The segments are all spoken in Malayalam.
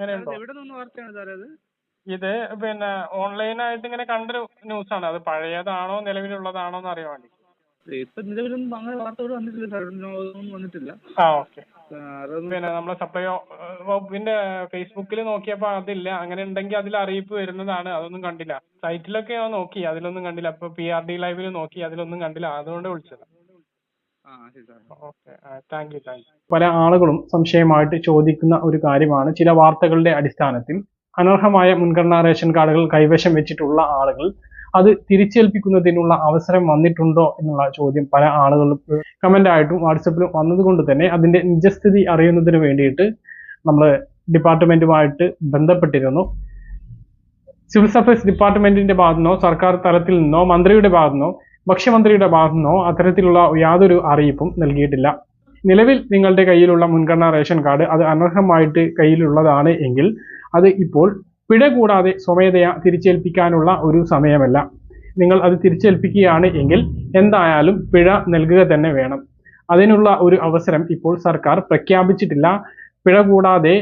എവിടെ നിന്ന് വാർത്തയാണ് സാറേ അത്? ഇത് പിന്നെ ഓൺലൈനായിട്ട് ഇങ്ങനെ കണ്ടൊരു ന്യൂസാണ്. അത് പഴയതാണോ നിലവിലുള്ളതാണോ എന്ന് അറിയാൻ വേണ്ടി. ഇപ്പൊ നിലവിലൊന്നും അങ്ങനെ വാർത്തകൾ വന്നിട്ടില്ല സാർ ഒന്നും വന്നിട്ടില്ല. ആ ഓക്കെ. പിന്നെ നമ്മളെ സപ്ലൈ വകുപ്പിന്റെ ഫേസ്ബുക്കിൽ നോക്കിയപ്പോ അതില്ല. അങ്ങനെ ഉണ്ടെങ്കിൽ അതിൽ അറിയിപ്പ് വരുന്നതാണ്. അതൊന്നും കണ്ടില്ല. സൈറ്റിലൊക്കെ നോക്കി. അതിലൊന്നും കണ്ടില്ല. അപ്പൊ പി ആർ ഡി ലൈവിൽ നോക്കി. അതിലൊന്നും കണ്ടില്ല. അതുകൊണ്ട് വിളിച്ചത്. പല ആളുകളും സംശയമായിട്ട് ചോദിക്കുന്ന ഒരു കാര്യമാണ് ചില വാർത്തകളുടെ അടിസ്ഥാനത്തിൽ അനർഹമായ മുൻഗണനാ റേഷൻ കാർഡുകൾ കൈവശം വെച്ചിട്ടുള്ള ആളുകൾ അത് തിരിച്ചേൽപ്പിക്കുന്നതിനുള്ള അവസരം വന്നിട്ടുണ്ടോ എന്നുള്ള ചോദ്യം പല ആളുകളും കമന്റ് ആയിട്ടും വാട്സപ്പിലും വന്നതുകൊണ്ട് തന്നെ അതിന്റെ നിജസ്ഥിതി അറിയുന്നതിന് വേണ്ടിയിട്ട് നമ്മൾ ഡിപ്പാർട്ട്മെന്റുമായിട്ട് ബന്ധപ്പെട്ടിരുന്നു. സിവിൽ സപ്ലൈസ് ഡിപ്പാർട്ട്മെന്റിന്റെ ഭാഗത്തു നിന്നോ സർക്കാർ തലത്തിൽ നിന്നോ മന്ത്രിയുടെ ഭാഗത്തു നിന്നോ ഭക്ഷ്യമന്ത്രിയുടെ ഭാഗത്തു നിന്നോ അത്തരത്തിലുള്ള യാതൊരു അറിയിപ്പും നൽകിയിട്ടില്ല. നിലവിൽ നിങ്ങളുടെ കയ്യിലുള്ള മുൻഗണനാ റേഷൻ കാർഡ് അത് അനർഹമായിട്ട് കയ്യിലുള്ളതാണ് എങ്കിൽ അത് ഇപ്പോൾ പിഴ കൂടാതെ സ്വമേധയാ തിരിച്ചേൽപ്പിക്കാനുള്ള ഒരു സമയമല്ല. നിങ്ങൾ അത് തിരിച്ചേൽപ്പിക്കുകയാണ് എങ്കിൽ എന്തായാലും പിഴ നൽകുക തന്നെ വേണം. അതിനുള്ള ഒരു അവസരം ഇപ്പോൾ സർക്കാർ പ്രഖ്യാപിച്ചിട്ടില്ല. പിഴ കൂടാതെ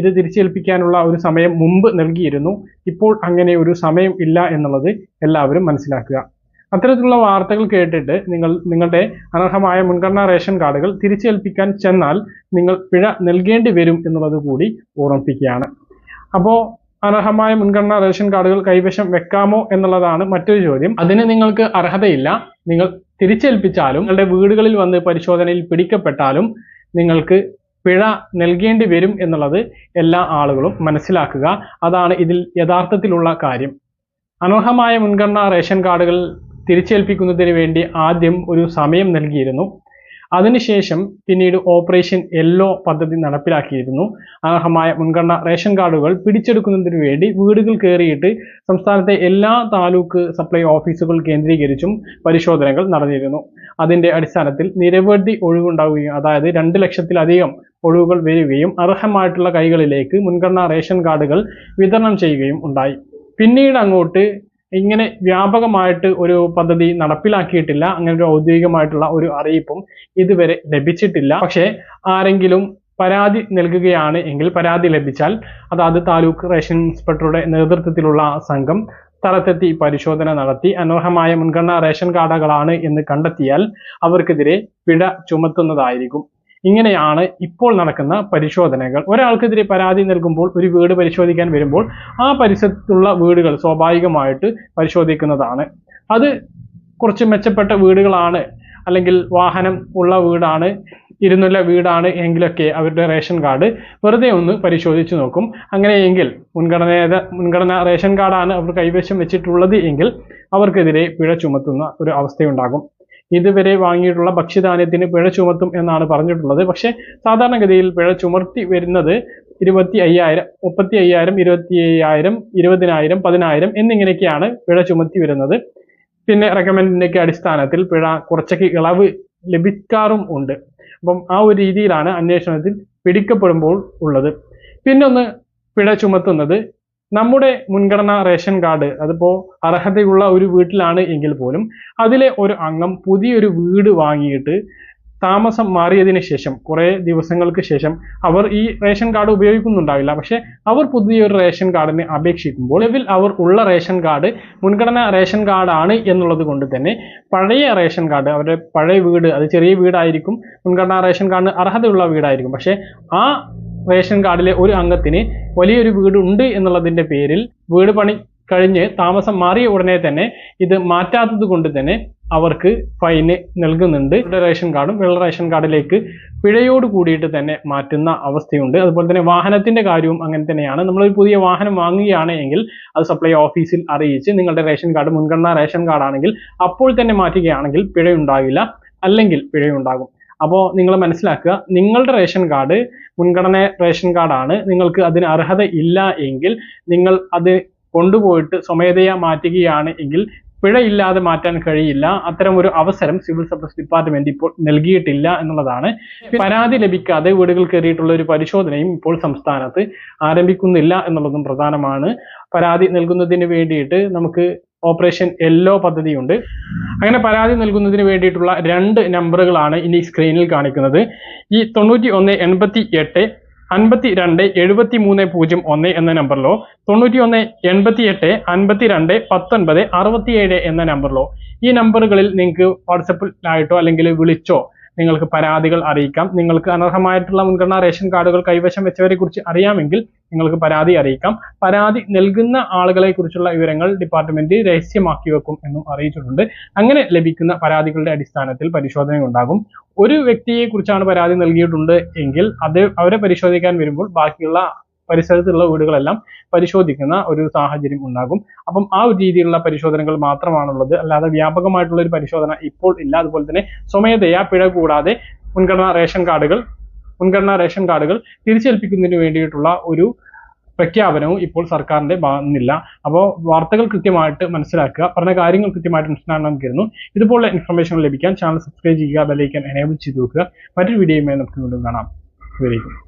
ഇത് തിരിച്ചേൽപ്പിക്കാനുള്ള ഒരു സമയം മുമ്പ് നൽകിയിരുന്നു. ഇപ്പോൾ അങ്ങനെ ഒരു സമയം ഇല്ല എന്നുള്ളത് എല്ലാവരും മനസ്സിലാക്കുക. അത്തരത്തിലുള്ള വാർത്തകൾ കേട്ടിട്ട് നിങ്ങൾ നിങ്ങളുടെ അനർഹമായ മുൻഗണനാ റേഷൻ കാർഡുകൾ തിരിച്ചേൽപ്പിക്കാൻ ചെന്നാൽ നിങ്ങൾ പിഴ നൽകേണ്ടി വരും എന്നുള്ളത് കൂടി ഓർമ്മിപ്പിക്കുകയാണ്. അപ്പോൾ അനർഹമായ മുൻഗണനാ റേഷൻ കാർഡുകൾ കൈവശം വെക്കാമോ എന്നുള്ളതാണ് മറ്റൊരു ചോദ്യം. അതിന് നിങ്ങൾക്ക് അർഹതയില്ല. നിങ്ങൾ തിരിച്ചേൽപ്പിച്ചാലും നിങ്ങളുടെ വീടുകളിൽ വന്ന് പരിശോധനയിൽ പിടിക്കപ്പെട്ടാലും നിങ്ങൾക്ക് പിഴ നൽകേണ്ടി വരും എന്നുള്ളത് എല്ലാ ആളുകളും മനസ്സിലാക്കുക. അതാണ് ഇതിൽ യഥാർത്ഥത്തിലുള്ള കാര്യം. അനർഹമായ മുൻഗണനാ റേഷൻ കാർഡുകൾ തിരിച്ചേൽപ്പിക്കുന്നതിന് വേണ്ടി ആദ്യം ഒരു സമയം നൽകിയിരുന്നു. അതിനുശേഷം പിന്നീട് ഓപ്പറേഷൻ യെല്ലോ പദ്ധതി നടപ്പിലാക്കിയിരുന്നു. അർഹമായ മുൻഗണന റേഷൻ കാർഡുകൾ പിടിച്ചെടുക്കുന്നതിന് വേണ്ടി വീടുകൾ കയറിയിട്ട് സംസ്ഥാനത്തെ എല്ലാ താലൂക്ക് സപ്ലൈ ഓഫീസുകൾ കേന്ദ്രീകരിച്ചും പരിശോധനകൾ നടന്നിരുന്നു. അതിന്റെ അടിസ്ഥാനത്തിൽ നിരവധി ഒഴിവുണ്ടാവുകയും അതായത് രണ്ട് ലക്ഷത്തിലധികം ഒഴിവുകൾ വരികയും അർഹമായിട്ടുള്ള കൈകളിലേക്ക് മുൻഗണനാ റേഷൻ കാർഡുകൾ വിതരണം ചെയ്യുകയും ഉണ്ടായി. പിന്നീട് അങ്ങോട്ട് ഇങ്ങനെ വ്യാപകമായിട്ട് ഒരു പദ്ധതി നടപ്പിലാക്കിയിട്ടില്ല. അങ്ങനെ ഒരു ഔദ്യോഗികമായിട്ടുള്ള ഒരു അറിയിപ്പും ഇതുവരെ ലഭിച്ചിട്ടില്ല. പക്ഷേ ആരെങ്കിലും പരാതി നൽകുകയാണ് എങ്കിൽ പരാതി ലഭിച്ചാൽ അതാത് താലൂക്ക് റേഷൻ ഇൻസ്പെക്ടറുടെ നേതൃത്വത്തിലുള്ള സംഘം സ്ഥലത്തെത്തി പരിശോധന നടത്തി അനർഹമായ മുൻഗണനാ റേഷൻ കാർഡുകളാണ് എന്ന് കണ്ടെത്തിയാൽ അവർക്കെതിരെ പിഴ ചുമത്തുന്നതായിരിക്കും. ഇങ്ങനെയാണ് ഇപ്പോൾ നടക്കുന്ന പരിശോധനകൾ. ഒരാൾക്കെതിരെ പരാതി നൽകുമ്പോൾ ഒരു വീട് പരിശോധിക്കാൻ വരുമ്പോൾ ആ പരിസരത്തുള്ള വീടുകൾ സ്വാഭാവികമായിട്ട് പരിശോധിക്കുന്നതാണ്. അത് കുറച്ച് മെച്ചപ്പെട്ട വീടുകളാണ്. അല്ലെങ്കിൽ വാഹനം ഉള്ള വീടാണ് ഇരുന്നുള്ള വീടാണ് എങ്കിലൊക്കെ അവരുടെ റേഷൻ കാർഡ് വെറുതെ ഒന്ന് പരിശോധിച്ച് നോക്കും. അങ്ങനെയെങ്കിൽ മുൻഗണന മുൻഗണന റേഷൻ കാർഡാണ് അവർ കൈവശം വെച്ചിട്ടുള്ളത് എങ്കിൽ അവർക്കെതിരെ പിഴ ചുമത്തുന്ന ഒരു അവസ്ഥയുണ്ടാകും. ഇതുവരെ വാങ്ങിയിട്ടുള്ള ഭക്ഷ്യധാന്യത്തിന് പിഴ ചുമത്തും എന്നാണ് പറഞ്ഞിട്ടുള്ളത്. പക്ഷേ സാധാരണഗതിയിൽ പിഴ ചുമർത്തി വരുന്നത് ഇരുപത്തി അയ്യായിരം മുപ്പത്തി അയ്യായിരം ഇരുപത്തി അയ്യായിരം ഇരുപതിനായിരം പതിനായിരം എന്നിങ്ങനെയൊക്കെയാണ് പിഴ ചുമത്തി വരുന്നത്. പിന്നെ റെക്കമെൻഡിന്റെയൊക്കെ അടിസ്ഥാനത്തിൽ പിഴ കുറച്ചൊക്കെ ഇളവ് ലഭിക്കാറും ഉണ്ട്. അപ്പം ആ ഒരു രീതിയിലാണ് അന്വേഷണത്തിൽ പിടിക്കപ്പെടുമ്പോൾ ഉള്ളത്. പിന്നൊന്ന് പിഴ ചുമത്തുന്നത് നമ്മുടെ മുൻഗണന റേഷൻ കാർഡ് അതിപ്പോ അർഹതയുള്ള ഒരു വീട്ടിലാണ് എങ്കിൽ പോലും അതിലെ ഒരു അംഗം പുതിയൊരു വീട് വാങ്ങിയിട്ട് താമസം മാറിയതിന് ശേഷം കുറേ ദിവസങ്ങൾക്ക് ശേഷം അവർ ഈ റേഷൻ കാർഡ് ഉപയോഗിക്കുന്നുണ്ടാവില്ല. പക്ഷെ അവർ പുതിയൊരു റേഷൻ കാർഡിന് അപേക്ഷിക്കുമ്പോൾ നിലവിൽ അവർ ഉള്ള റേഷൻ കാർഡ് മുൻഗണന റേഷൻ കാർഡാണ് എന്നുള്ളത് കൊണ്ട് തന്നെ പഴയ റേഷൻ കാർഡ് അവരുടെ പഴയ വീട് അത് ചെറിയ വീടായിരിക്കും മുൻഗണനാ റേഷൻ കാർഡിന് അർഹതയുള്ള വീടായിരിക്കും. പക്ഷെ ആ റേഷൻ കാർഡിലെ ഒരു അംഗത്തിന് വലിയൊരു വീട് ഉണ്ട് എന്നുള്ളതിന്റെ പേരിൽ വീട് പണി കഴിഞ്ഞ് താമസം മാറിയ ഉടനെ തന്നെ ഇത് മാറ്റാത്തത് കൊണ്ട് തന്നെ അവർക്ക് ഫൈന് നൽകുന്നുണ്ട്. റേഷൻ കാർഡും വെള്ള റേഷൻ കാർഡിലേക്ക് പിഴയോട് കൂടിയിട്ട് തന്നെ മാറ്റുന്ന അവസ്ഥയുണ്ട്. അതുപോലെ തന്നെ വാഹനത്തിന്റെ കാര്യവും അങ്ങനെ തന്നെയാണ്. നമ്മളൊരു പുതിയ വാഹനം വാങ്ങുകയാണ് എങ്കിൽ അത് സപ്ലൈ ഓഫീസിൽ അറിയിച്ച് നിങ്ങളുടെ റേഷൻ കാർഡ് മുൻഗണനാ റേഷൻ കാർഡാണെങ്കിൽ അപ്പോൾ തന്നെ മാറ്റുകയാണെങ്കിൽ പിഴയുണ്ടാകില്ല അല്ലെങ്കിൽ പിഴയുണ്ടാകും. അപ്പോൾ നിങ്ങൾ മനസ്സിലാക്കുക നിങ്ങളുടെ റേഷൻ കാർഡ് മുൻഗണന റേഷൻ കാർഡാണ്. നിങ്ങൾക്ക് അതിന് അർഹത ഇല്ല എങ്കിൽ നിങ്ങൾ അത് കൊണ്ടുപോയിട്ട് സ്വമേധയാ മാറ്റുകയാണ് എങ്കിൽ പിഴയില്ലാതെ മാറ്റാൻ കഴിയില്ല. അത്തരം ഒരു അവസരം സിവിൽ സപ്ലൈസ് ഡിപ്പാർട്ട്മെന്റ് ഇപ്പോൾ നൽകിയിട്ടില്ല എന്നുള്ളതാണ്. പരാതി ലഭിക്കാതെ വീടുകൾ കയറിയിട്ടുള്ള ഒരു പരിശോധനയും ഇപ്പോൾ സംസ്ഥാനത്ത് ആരംഭിക്കുന്നില്ല എന്നുള്ളതും പ്രധാനമാണ്. പരാതി നൽകുന്നതിന് വേണ്ടിയിട്ട് നമുക്ക് ഓപ്പറേഷൻ യെല്ലോ പദ്ധതിയുണ്ട്. അങ്ങനെ പരാതി നൽകുന്നതിന് വേണ്ടിയിട്ടുള്ള രണ്ട് നമ്പറുകളാണ് ഇനി സ്ക്രീനിൽ കാണിക്കുന്നത്. ഈ തൊണ്ണൂറ്റി ഒന്ന് എൺപത്തി എട്ട് അൻപത്തി രണ്ട് എഴുപത്തി മൂന്ന് പൂജ്യം ഒന്ന് എന്ന നമ്പറിലോ തൊണ്ണൂറ്റി ഒന്ന് എൺപത്തി എട്ട് അൻപത്തി രണ്ട് പത്തൊൻപത് അറുപത്തിയേഴ് എന്ന നമ്പറിലോ ഈ നമ്പറുകളിൽ നിങ്ങൾക്ക് വാട്സപ്പിലായിട്ടോ അല്ലെങ്കിൽ വിളിച്ചോ നിങ്ങൾക്ക് പരാതികൾ അറിയിക്കാം. നിങ്ങൾക്ക് അനർഹമായിട്ടുള്ള മുൻഗണനാ റേഷൻ കാർഡുകൾ കൈവശം വെച്ചവരെ കുറിച്ച് അറിയാമെങ്കിൽ നിങ്ങൾക്ക് പരാതി അറിയിക്കാം. പരാതി നൽകുന്ന ആളുകളെ കുറിച്ചുള്ള വിവരങ്ങൾ ഡിപ്പാർട്ട്മെന്റ് രഹസ്യമാക്കി വെക്കും എന്നും അറിയിച്ചിട്ടുണ്ട്. അങ്ങനെ ലഭിക്കുന്ന പരാതികളുടെ അടിസ്ഥാനത്തിൽ പരിശോധന ഉണ്ടാകും. ഒരു വ്യക്തിയെ കുറിച്ചാണ് പരാതി നൽകിയിട്ടുണ്ട് എങ്കിൽ അത് അവരെ പരിശോധിക്കാൻ വരുമ്പോൾ ബാക്കിയുള്ള പരിസരത്തുള്ള വീടുകളെല്ലാം പരിശോധിക്കുന്ന ഒരു സാഹചര്യം ഉണ്ടാകും. അപ്പം ആ ഒരു രീതിയിലുള്ള പരിശോധനകൾ മാത്രമാണുള്ളത്. അല്ലാതെ വ്യാപകമായിട്ടുള്ള ഒരു പരിശോധന ഇപ്പോൾ ഇല്ല. അതുപോലെ തന്നെ സ്വമേധയാ പിഴ കൂടാതെ മുൻഗണനാ റേഷൻ കാർഡുകൾ മുൻഗണനാ റേഷൻ കാർഡുകൾ തിരിച്ചേൽപ്പിക്കുന്നതിന് വേണ്ടിയിട്ടുള്ള ഒരു പ്രഖ്യാപനവും ഇപ്പോൾ സർക്കാരിന്റെ ഭാഗത്തുനിന്നില്ല അപ്പോൾ വാർത്തകൾ കൃത്യമായിട്ട് മനസ്സിലാക്കുക പറഞ്ഞ കാര്യങ്ങൾ കൃത്യമായിട്ട് മനസ്സിലാക്കാൻ കരുതുന്നു ഇതുപോലുള്ള ഇൻഫർമേഷൻ ലഭിക്കാൻ ചാനൽ സബ്സ്ക്രൈബ് ചെയ്യുക ബെല്ലൈക്കൻ എനേബിൾ ചെയ്ത് നോക്കുക മറ്റൊരു വീഡിയോയുമായി നമുക്ക് വീണ്ടും കാണാം. Very good